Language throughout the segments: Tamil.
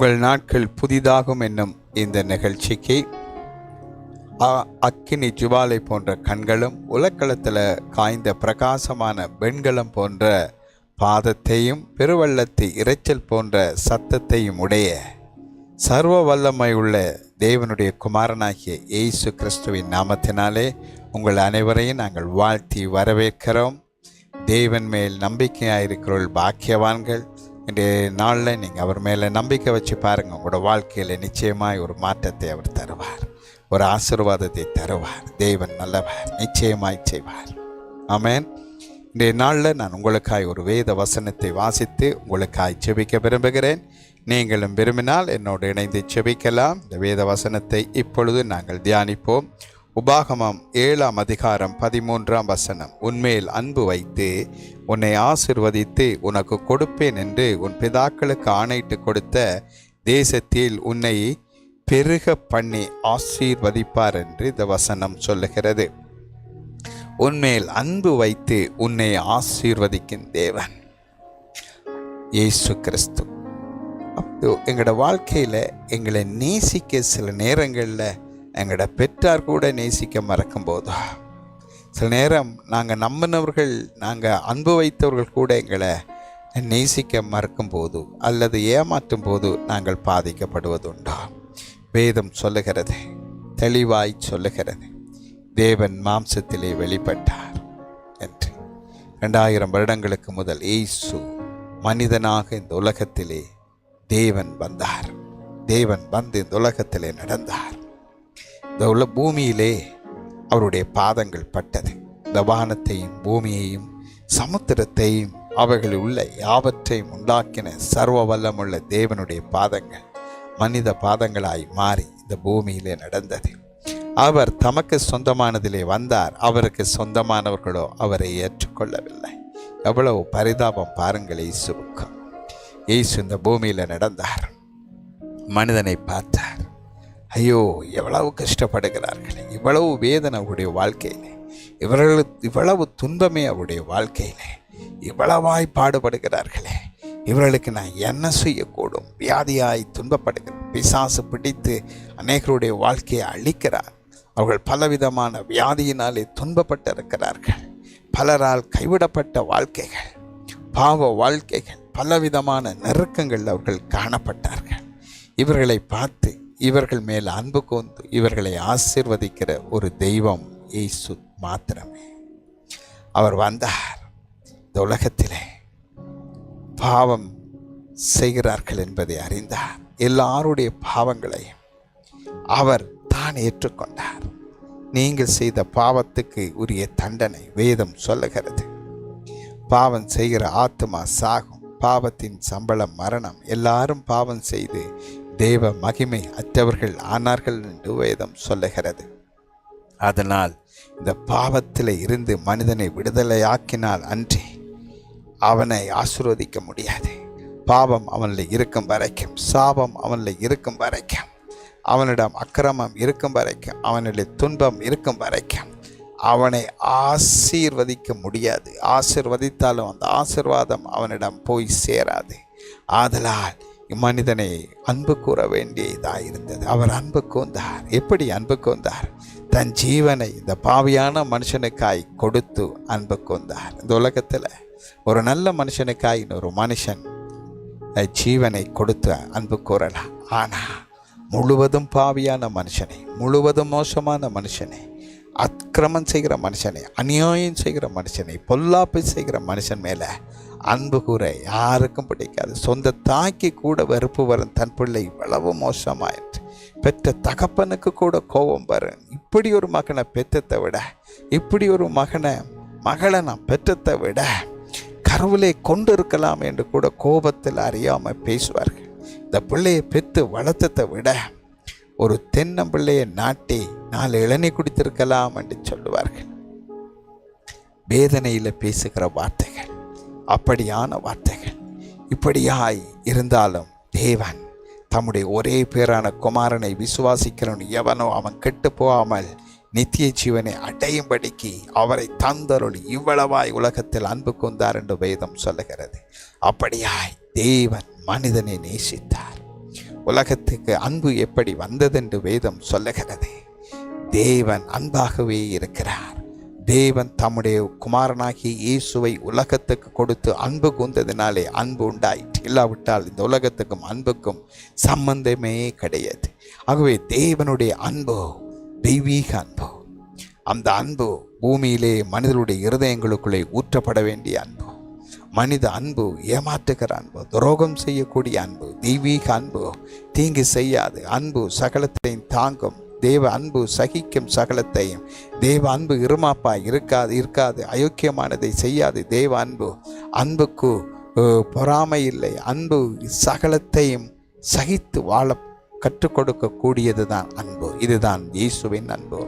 உங்கள் நாட்கள் புதிதாகும் என்னும் இந்த நிகழ்ச்சிக்கு அ- அக்கினி ஜுவாலை போன்ற கண்களும் உலக்களத்தில் காய்ந்த பிரகாசமான வெண்கலம் போன்ற பாதத்தையும் பெருவள்ளத்து இரைச்சல் போன்ற சத்தத்தையும் உடைய சர்வ வல்லமை உள்ள தேவனுடைய குமாரனாகிய இயேசு கிறிஸ்துவின் நாமத்தினாலே உங்கள் அனைவரையும் நாங்கள் வாழ்த்தி வரவேற்கிறோம். தேவன் மேல் நம்பிக்கையாயிருக்கிறோள் பாக்கியவான்கள். இன்றைய நாளில் நீங்கள் அவர் மேலே நம்பிக்கை வச்சு பாருங்கள் உங்களோட வாழ்க்கையில் நிச்சயமாய் ஒரு மாற்றத்தை அவர் தருவார். ஒரு ஆசீர்வாதத்தை தருவார். தேவன் நல்லவர் நிச்சயமாய் செய்வார். ஆமேன். இன்றைய நாளில் நான் உங்களுக்காய் ஒரு வேத வசனத்தை வாசித்து உங்களுக்காய் செபிக்க விரும்புகிறேன். நீங்களும் விரும்பினால் என்னோடு இணைந்து செபிக்கலாம் இந்த வேத வசனத்தை இப்பொழுது நாங்கள் தியானிப்போம். உபாகமம் ஏழாம் அதிகாரம் பதிமூன்றாம் வசனம். உன்மேல் அன்பு வைத்து உன்னை ஆசிர்வதித்து உனக்கு கொடுப்பேன் என்று உன் பிதாக்களுக்கு ஆணையிட்டு கொடுத்த தேசத்தில் உன்னை பெருக பண்ணி ஆசீர்வதிப்பார் என்று இந்த வசனம் சொல்லுகிறது. உன்மேல் அன்பு வைத்து உன்னை ஆசீர்வதிக்கும் தேவன் இயேசு கிறிஸ்து. அப்போ எங்களோட வாழ்க்கையில் எங்களை நேசிக்க சில நேரங்களில் எங்களோட பெற்றார் கூட நேசிக்க மறக்கும் போதோ சில நேரம் நாங்கள் நம்பினவர்கள் நாங்கள் அன்பு வைத்தவர்கள் கூட எங்களை நேசிக்க மறக்கும் போது அல்லது ஏமாற்றும் போது நாங்கள் பாதிக்கப்படுவதுண்டோ? வேதம் சொல்லுகிறது தெளிவாய் சொல்லுகிறது. தேவன் மாம்சத்திலே வெளிப்பட்டார் என்று. ரெண்டாயிரம் வருடங்களுக்கு முதல் இயேசு மனிதனாக இந்த உலகத்திலே தேவன் வந்தார். தேவன் வந்து இந்த உலகத்திலே நடந்தார். இந்த உள்ள பூமியிலே அவருடைய பாதங்கள் பட்டது. இந்த வானத்தையும் பூமியையும் சமுத்திரத்தையும் அவைகளில் உள்ள யாவற்றையும் உண்டாக்கின சர்வ வல்லமுள்ள தேவனுடைய பாதங்கள் மனித பாதங்களாய் மாறி இந்த பூமியிலே நடந்தது. அவர் தமக்கு சொந்தமானதிலே வந்தார். அவருக்கு சொந்தமானவர்களோ அவரை ஏற்றுக்கொள்ளவில்லை. எவ்வளவு பரிதாபம் பாருங்கள் இயேசுவுக்கு. இயேசு இந்த பூமியில் நடந்தார். மனிதனை பார்த்தார். ஐயோ எவ்வளவு கஷ்டப்படுகிறார்கள். இவ்வளவு வேதனை அவருடைய வாழ்க்கையிலே. இவர்கள் இவ்வளவு துன்பமே அவருடைய வாழ்க்கையிலே. இவ்வளவாய் பாடுபடுகிறார்களே. இவர்களுக்கு நான் என்ன செய்யக்கூடும்? வியாதியாய் துன்பப்படுகிற பிசாசு பிடித்து அநேகருடைய வாழ்க்கையை அழிக்கிறார். அவர்கள் பலவிதமான வியாதியினாலே துன்பப்பட்டிருக்கிறார்கள். பலரால் கைவிடப்பட்ட வாழ்க்கைகள் பாவ வாழ்க்கைகள் பலவிதமான நெருக்கங்கள் அவர்கள் காணப்பட்டார்கள். இவர்களை பார்த்து இவர்கள் மேல் அன்பு கொண்டு இவர்களை ஆசீர்வதிக்கிற ஒரு தெய்வம் இயேசு மாத்திரமே. அவர் வந்தார். இந்த உலகத்திலே பாவம் செய்கிறார்கள் என்பதை அறிந்தார். எல்லாருடைய பாவங்களையும் அவர் தான் ஏற்றுக்கொண்டார். நீங்கள் செய்த பாவத்துக்கு உரிய தண்டனை வேதம் சொல்லுகிறது. பாவம் செய்கிற ஆத்மா சாகும். பாவத்தின் சம்பளம் மரணம். எல்லாரும் பாவம் செய்து தேவ மகிமை அற்றவர்கள் ஆனார்கள் என்று வேதம் சொல்லுகிறது. அதனால் இந்த பாவத்தில் இருந்து மனிதனை விடுதலையாக்கினால் அன்றி அவனை ஆசிர்வதிக்க முடியாது. பாவம் அவனில் இருக்கும் வரைக்கும் சாபம் அவனில் இருக்கும் வரைக்கும் அவனிடம் அக்கிரமம் இருக்கும் வரைக்கும் அவனில் துன்பம் இருக்கும் வரைக்கும் அவனை ஆசீர்வதிக்க முடியாது. ஆசீர்வதித்தாலும் அந்த ஆசீர்வாதம் அவனிடம் போய் சேராது. ஆதலால் மனிதனை அன்பு கூற வேண்டியதாக இருந்தது. அவர் அன்பு கூர்ந்தார். எப்படி அன்பு கூர்ந்தார்? தன் ஜீவனை இந்த பாவியான மனுஷனுக்காய் கொடுத்து அன்பு கூர்ந்தார். இந்த உலகத்தில் ஒரு நல்ல மனுஷனுக்காய் இன்னொரு மனுஷன் ஜீவனை கொடுத்து அன்பு கூறலாம். ஆனால் முழுவதும் பாவியான மனுஷனை முழுவதும் மோசமான மனுஷனை அக்கிரமம் செய்கிற மனுஷனை அநியாயம் செய்கிற மனுஷனை பொல்லாப்பு செய்கிற மனுஷன் மேலே அன்பு கூற யாருக்கும் பிடிக்காது. சொந்த தாய்க்கு கூட வெறுப்பு வரும். தன் பிள்ளை இவ்வளவு மோசமாயிற்று. பெற்ற தகப்பனுக்கு கூட கோபம் வரும். இப்படி ஒரு மகனை பெற்றத்தை விட இப்படி ஒரு மகனை மகளை நான் பெற்றத்தை விட கருவிலே கொண்டு இருக்கலாம் என்று கூட கோபத்தில் அறியாமல் பேசுவார்கள். இந்த பிள்ளையை பெற்று வளர்த்ததை விட ஒரு தென்னம்பிள்ளையை நாட்டி நாலு இளநீ குடித்திருக்கலாம் என்று சொல்லுவார்கள். வேதனையில் பேசுகிற வார்த்தைகள். அப்படியான வார்த்தைகள். இப்படியாய் இருந்தாலும் தேவன் தம்முடைய ஒரே பேரான குமாரனை விசுவாசிக்கிறவன் எவனோ அவன் கெட்டு போகாமல் நித்திய ஜீவனை அடையும்படிக்கு அவரை தந்தருள் இவ்வளவாய் உலகத்தில் அன்பு கொண்டார் என்று வேதம் சொல்லுகிறது. அப்படியாய் தேவன் மனிதனை நேசித்தார். உலகத்துக்கு அன்பு எப்படி வந்ததென்று வேதம் சொல்லுகிறது. தேவன் அன்பாகவே இருக்கிறார். தேவன் தம்முடைய குமாரனாகிய இயேசுவை உலகத்துக்கு கொடுத்து அன்பு கூந்ததினாலே அன்பு உண்டாயிற்று. இல்லாவிட்டால் இந்த உலகத்துக்கும் அன்புக்கும் சம்பந்தமே கிடையாது. ஆகவே தேவனுடைய அன்பு தெய்வீக அன்பு அந்த அன்பு பூமியிலே மனிதனுடைய இருதயங்களுக்குள்ளே ஊற்றப்பட வேண்டிய அன்பு மனித அன்பு ஏமாற்றுகிற அன்பு துரோகம் செய்யக்கூடிய அன்பு தெய்வீக அன்பு தீங்கு செய்யாது அன்பு சகலத்தையும் தாங்கும் தேவ அன்பு சகிக்கும் சகலத்தையும். தேவ அன்பு இருமாப்பாய் இருக்காது இருக்காது. அயோக்கியமானதை செய்யாது தேவ அன்பு. அன்புக்கு பொறாமை இல்லை. அன்பு சகலத்தையும் சகித்து வாழ கற்றுக் கொடுக்கக்கூடியது தான் அன்பு. இதுதான் இயேசுவின் அன்பு.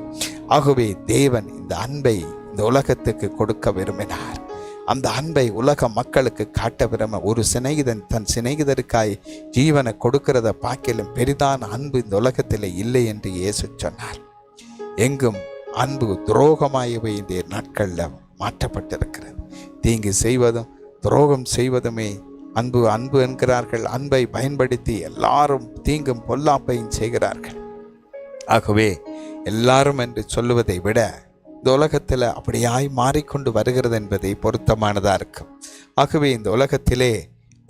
ஆகவே தேவன் இந்த அன்பை இந்த உலகத்துக்கு கொடுக்க விரும்பினார். அந்த அன்பை உலக மக்களுக்கு காட்ட விரும்ப ஒரு சிநேகிதன் தன் சிநேகிதருக்காய் ஜீவனை கொடுக்கிறத பார்க்கிலும் பெரிதான அன்பு இந்த உலகத்தில் இல்லை என்று இயேசு சொன்னார். எங்கும் அன்பு துரோகமாயவை இந்த நாட்களில் மாற்றப்பட்டிருக்கிறது. தீங்கு செய்வதும் துரோகம் செய்வதுமே அன்பு அன்பு என்கிறார்கள். அன்பை பயன்படுத்தி எல்லாரும் தீங்கும் பொல்லாப்பையும் செய்கிறார்கள். ஆகவே எல்லாரும் என்று சொல்லுவதை விட இந்த உலகத்தில் அப்படியாய் மாறிக்கொண்டு வருகிறது என்பதை பொருத்தமானதாக இருக்கும். ஆகவே இந்த உலகத்திலே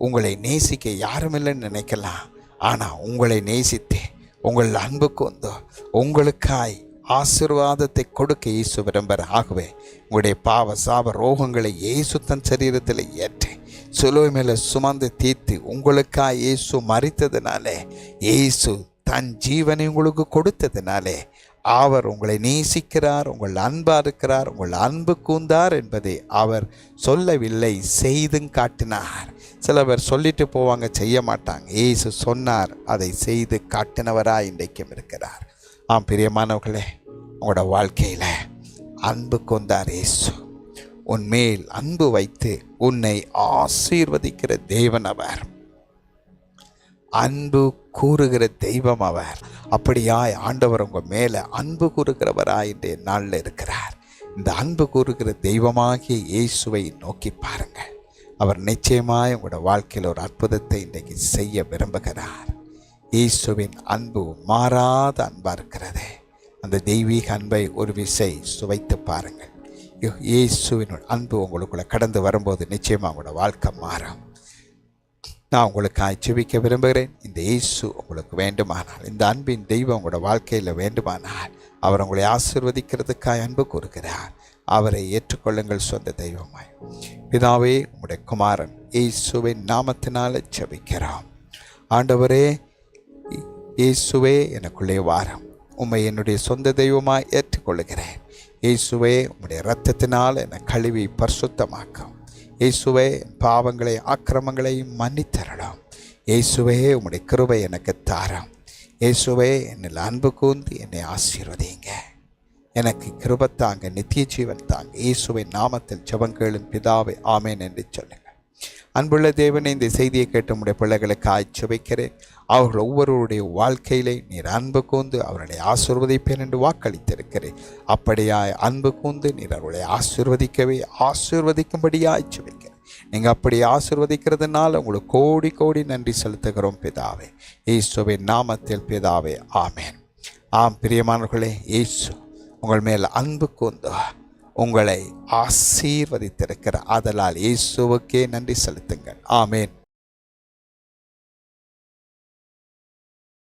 உங்களை நேசிக்க யாரும் இல்லைன்னு நினைக்கலாம். ஆனால் உங்களை நேசித்தே உங்கள் அன்புக்கு வந்தோ உங்களுக்காய் ஆசீர்வாதத்தை கொடுக்க இயேசு விரும்புகிற ஆகவே உங்களுடைய பாவ சாப ரோகங்களை இயேசு தன் சரீரத்தில் ஏற்றி சிலுவை மேலே சுமந்து தீர்த்து உங்களுக்காய் இயேசு மறித்ததினாலே இயேசு தன் ஜீவனை உங்களுக்கு கொடுத்ததினாலே அவர் உங்களை நேசிக்கிறார் உங்கள் அன்பாக இருக்கிறார் உங்கள் அன்பு கூந்தார் என்பதை அவர் சொல்லவில்லை செய்தும் காட்டினார். சில பேர் சொல்லிட்டு போவாங்க செய்ய மாட்டாங்க. ஏசு சொன்னார் அதை செய்து காட்டினவராய் இன்றைக்கும் இருக்கிறார். ஆம் பிரியமானவர்களே உங்களோட வாழ்க்கையில் அன்பு கொண்டார் ஏசு. உன் மேல் அன்பு வைத்து உன்னை ஆசீர்வதிக்கிற தேவன் அவர். அன்பு கூறுகிற தெய்வம் அவர். அப்படியாய் ஆண்டவர் உங்கள் மேலே அன்பு கூறுகிறவராய் இன்றைய நாளில் இருக்கிறார். இந்த அன்பு கூறுகிற தெய்வமாகிய இயேசுவை நோக்கி பாருங்கள் அவர் நிச்சயமாய் உங்களோட வாழ்க்கையில் ஒரு அற்புதத்தை இன்றைக்கு செய்ய விரும்புகிறார். இயேசுவின் அன்பு மாறாத அன்பாக இருக்கிறது. அந்த தெய்வீக அன்பை ஒரு விசை சுவைத்து பாருங்கள். இயேசுவின் அன்பு உங்களுக்குள்ளே கடந்து வரும்போது நிச்சயமாக உங்களோட வாழ்க்கை மாறும். நான் உங்களுக்காக ஜெபிக்க விரும்புகிறேன். இந்த இயேசு உங்களுக்கு வேண்டுமானால் இந்த அன்பின் தெய்வம் உங்களோட வாழ்க்கையில் வேண்டுமானால் அவர் உங்களை ஆசீர்வதிக்கிறதுக்காய் அன்பு கூறுகிறார். அவரை ஏற்றுக்கொள்ளுங்கள் சொந்த தெய்வமாய். பிதாவே உங்களுடைய குமாரன் இயேசுவின் நாமத்தினால ஜபிக்கிறோம். ஆண்டவரே இயேசுவே எனக்குள்ளே வாரம். உம்மை என்னுடைய சொந்த தெய்வமாய் ஏற்றுக்கொள்கிறேன் இயேசுவே உம்முடைய இரத்தத்தினால் என்னை கழுவி பரிசுத்தமாக்கும். இயேசுவே பாவங்களை ஆக்கிரமங்களை மன்னித்தரலாம். இயேசுவே உம்முடைய கிருபை எனக்கு தாரம். இயேசுவே என்னில் அன்பு கூர்ந்து என்னை ஆசீர்வதிங்க. எனக்கு கிருபத்தாங்க நித்திய ஜீவன் தாங்க. இயேசுவை நாமத்தில் ஜபங்களும் பிதாவை ஆமேன் என்று சொல்லுங்கள் அன்புள்ள தேவனை இந்த செய்தியை கேட்ட உடைய பிள்ளைகளுக்கு ஆய்ச்சி வைக்கிறேன். அவர்கள் ஒவ்வொருவருடைய வாழ்க்கையிலே நீர் அன்பு கூந்து அவர்களை ஆசிர்வதிப்பேன் என்று வாக்களித்திருக்கிறேன். அப்படியாய் அன்பு கூந்து நீர் அவர்களை ஆசீர்வதிக்கவே ஆசீர்வதிக்கும்படியாய் வைக்கிறேன். நீங்கள் அப்படி ஆசீர்வதிக்கிறதுனால உங்களுக்கு கோடி கோடி நன்றி செலுத்துகிறோம் பிதாவே. இயேசுவின் நாமத்தில் பிதாவே ஆமேன். ஆம் பிரியமானவர்களே இயேசு உங்கள் மேல் அன்பு கூந்து உங்களை ஆசீர்வதித்திருக்கிற ஆதலால் இயேசுவுக்கே நன்றி செலுத்துங்கள். ஆமேன்.